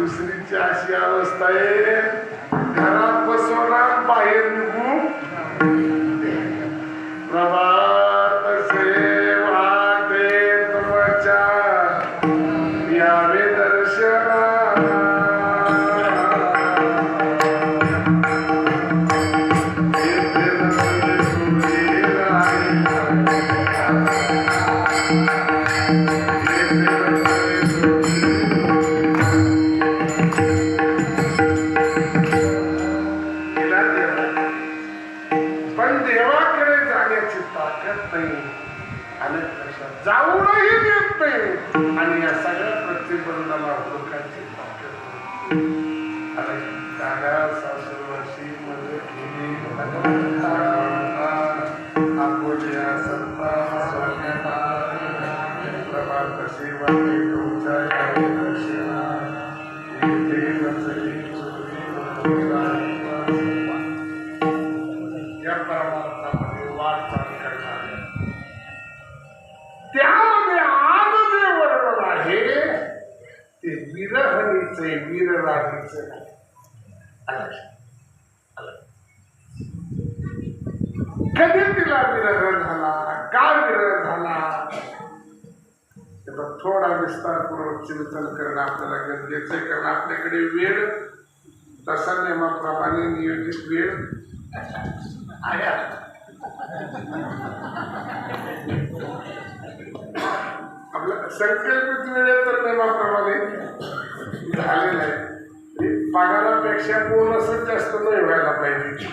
दुसरीची अशी अवस्था आहे. घरात बसवणार बाहेर निघू. प्रभात सेवा दे तुमच्या यावे दर्शना Thank you. ताकद नाही आणि तशा जाऊनही देत नाही. आणि या सगळ्या प्रतिबंधाला लोकांची ताकद आणि मध्ये आपोल्या प्रभात तुमच्या या परमार्थामध्ये वाटचाल विरहणीचे वीरराणीचे नाही आलं? आलं? कधी तिला विरह झाला का विरह झाला त्याचा थोडा विस्तारपूर्वक चिंतन करणं आपल्याला गरजेचं आहे कारण आपल्याकडे वेळ तसा नियमाप्रमाणे नियोजित वेळ आया आता. आपलं संकल्पित वेळेत तर नियमाप्रमाणे झालेलं आहे ते पगारापेक्षा बोनसच जास्त नाही व्हायला पाहिजे.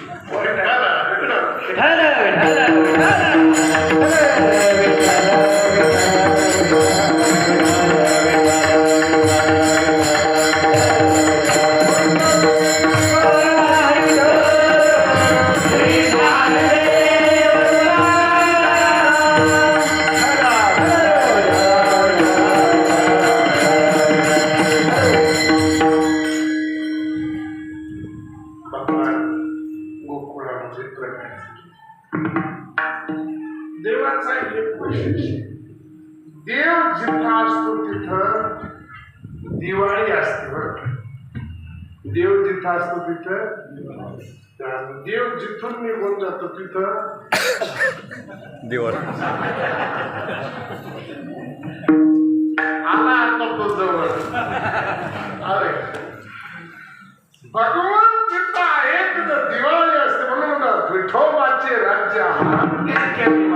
देवाचा एक देव जिथं असतो तिथं दिवाळी असते बरं आता जवळ. अरे. भगवान जिथं आहे तिथं दिवाळी असते म्हणून विठोबा देवाचे राज्य आम्हाला